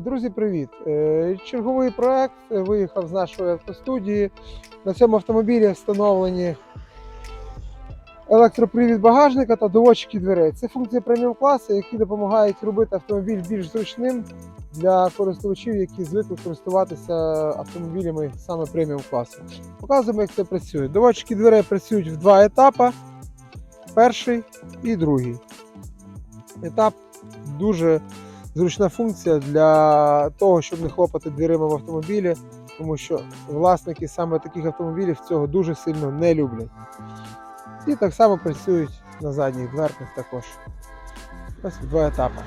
Друзі, привіт! Е, Черговий проект виїхав з нашої автостудії. На цьому автомобілі встановлені електропривід багажника та доводчики дверей. Це функції преміум класу, які допомагають робити автомобіль більш зручним для користувачів, які звикли користуватися автомобілями саме преміум класу. Показуємо, як це працює. Доводчики дверей працюють в два етапи: перший і другий. Етап дуже зручна функція для того, щоб не хлопати дверима в автомобілі, тому що власники саме таких автомобілів цього дуже сильно не люблять. І так само працюють на задніх дверках також. Ось два етапи.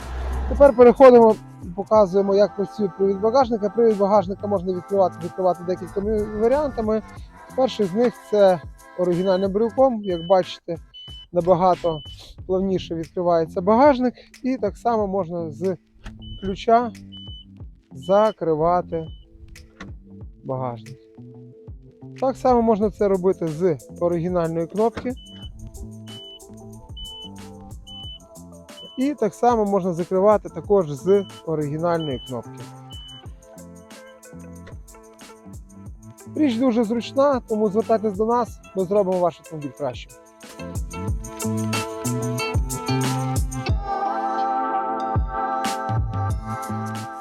Тепер переходимо показуємо, як працює привід багажника. Привід багажника можна відкривати, відкривати декількома варіантами. Перший з них це оригінальним брелком. Як бачите, набагато плавніше відкривається багажник, і так само можна з ключа закривати багажник. Так само можна це робити з оригінальної кнопки. І так само можна закривати також з оригінальної кнопки. Річ дуже зручна, тому звертайтесь до нас, ми зробимо ваш автомобіль кращим. Thank you. Thank you.